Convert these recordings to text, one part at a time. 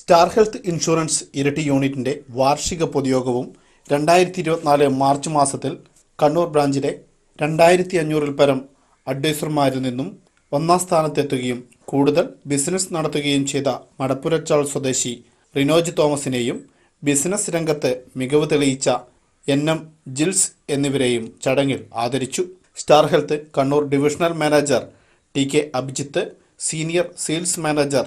Star health insurance ഇരട്ടി യൂണിറ്റിന്റെ വാർഷിക പൊതുയോഗവും രണ്ടായിരത്തി ഇരുപത്തിനാല് മാർച്ച് മാസത്തിൽ കണ്ണൂർ ബ്രാഞ്ചിലെ രണ്ടായിരത്തി അഞ്ഞൂറിൽ പരം അഡ്വൈസർമാരിൽ നിന്നും ഒന്നാം സ്ഥാനത്തെത്തുകയും കൂടുതൽ ബിസിനസ് നടത്തുകയും ചെയ്ത മടപ്പുരച്ചാൾ സ്വദേശി റിനോജ് തോമസിനെയും ബിസിനസ് രംഗത്ത് മികവ് തെളിയിച്ച എൻ എം ജിൽസ് എന്നിവരെയും ചടങ്ങിൽ ആദരിച്ചു. Star health Kannur divisional manager T K Abhijith senior sales manager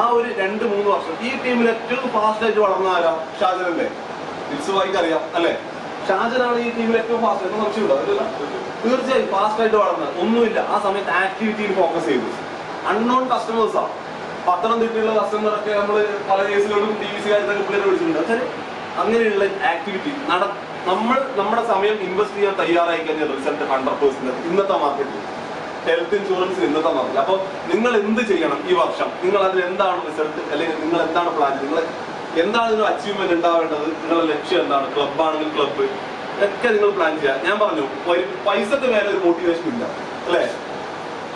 ആ ഒരു രണ്ട് മൂന്ന് വർഷം. ഈ ടീമിൽ ഏറ്റവും ഫാസ്റ്റ് ആയിട്ട് വളർന്ന ആരാ? ഷാജനല്ലേ? ലിറ്റ്സുവായിക്ക് അറിയാം അല്ലെ? ഷാജനാണ് ഈ ടീമിൽ ഏറ്റവും ഫാസ്റ്റ് ആയിട്ട്. സംശയമുണ്ടോ അതിലല്ല തീർച്ചയായും ഫാസ്റ്റ് ആയിട്ട് വളർന്നത് ഒന്നുമില്ല. ആ സമയത്ത് ആക്ടിവിറ്റിയിൽ ഫോക്കസ് ചെയ്തു. അൺനോൺ കസ്റ്റമേഴ്സാ പത്തനംതിട്ടയുള്ള കസ്റ്റമറൊക്കെ നമ്മൾ പല കേസുകളിലും ടി വി സി കാര്യത്തൊക്കെ പിള്ളേരെ വിളിച്ചിട്ടുണ്ട്. പക്ഷേ അങ്ങനെയുള്ള ആക്ടിവിറ്റി നട നമ്മൾ നമ്മുടെ സമയം ഇൻവെസ്റ്റ് ചെയ്യാൻ തയ്യാറായി കഴിഞ്ഞാൽ റിസൾട്ട് ഹൺഡ്രഡ് പേഴ്സന്റ് ഇന്നത്തെ മാർക്കറ്റിൽ ഹെൽത്ത് ഇൻഷുറൻസ് ഇന്നത്തെ തന്നത് അപ്പോൾ നിങ്ങൾ എന്ത് ചെയ്യണം ഈ വർഷം? നിങ്ങൾ അതിൽ എന്താണ് റിസൾട്ട് അല്ലെങ്കിൽ നിങ്ങൾ എന്താണ് പ്ലാൻ നിങ്ങൾ എന്താണ് ഇതിന് അച്ചീവ്മെന്റ് ഉണ്ടാവേണ്ടത്? നിങ്ങളുടെ ലക്ഷ്യം എന്താണ്? ക്ലബ് ആണെങ്കിൽ ക്ലബ്ബ് ഒക്കെ നിങ്ങൾ പ്ലാൻ ചെയ്യുക. ഞാൻ പറഞ്ഞു പൈസക്ക് മേലെ ഒരു മോട്ടിവേഷൻ ഇല്ല. അല്ലേ?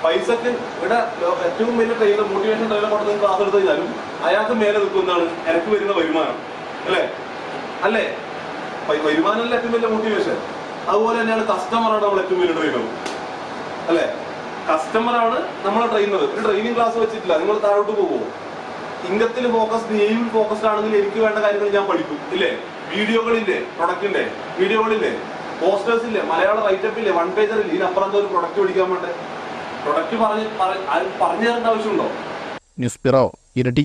പൈസക്ക് ഇവിടെ ഏറ്റവും വലിയ ട്രെയിനർ മോട്ടിവേഷൻ ട്രെയിനർ കൊണ്ട് ക്ലാസ് എടുത്ത് കഴിഞ്ഞാലും അയാൾക്ക് മേലെ നിൽക്കുന്നതാണ് എനിക്ക് വരുന്ന വരുമാനം. അല്ലേ? അല്ലേ? വരുമാനമല്ല ഏറ്റവും വലിയ മോട്ടിവേഷൻ അതുപോലെ തന്നെയാണ് കസ്റ്റമറാണ് നമ്മൾ ഏറ്റവും വലിയ ട്രെയിനർ അല്ലേ? കസ്റ്റമറാണ് നമ്മളെ ട്രെയിനർ ഒരു ട്രെയിനിങ് ക്ലാസ് വെച്ചിട്ടില്ല. നിങ്ങൾ താഴോട്ട് പോകുമോ ഇംഗത്തിൽ ഫോക്കസ് എയിമിൽ ഫോക്കസ്ഡ് ആണെങ്കിൽ എനിക്ക് വേണ്ട കാര്യങ്ങൾ ഞാൻ പഠിക്കും. ഇല്ലേ? വീഡിയോകളില്ലേ? പ്രൊഡക്റ്റിന്റെ വീഡിയോകളില്ലേ? പോസ്റ്റേഴ്സ് ഇല്ലേ? മലയാള റൈറ്റപ്പ് ഇല്ലേ? വൺ പേജർ ഇല്ലേ? എന്തോ ഒരു പ്രൊഡക്റ്റ് പഠിക്കാൻ വേണ്ടേ. പ്രൊഡക്റ്റ് പറഞ്ഞ് പറഞ്ഞു തരേണ്ട ആവശ്യമുണ്ടോ? ന്യൂസ് ബ്യൂറോ ഇരട്ടി.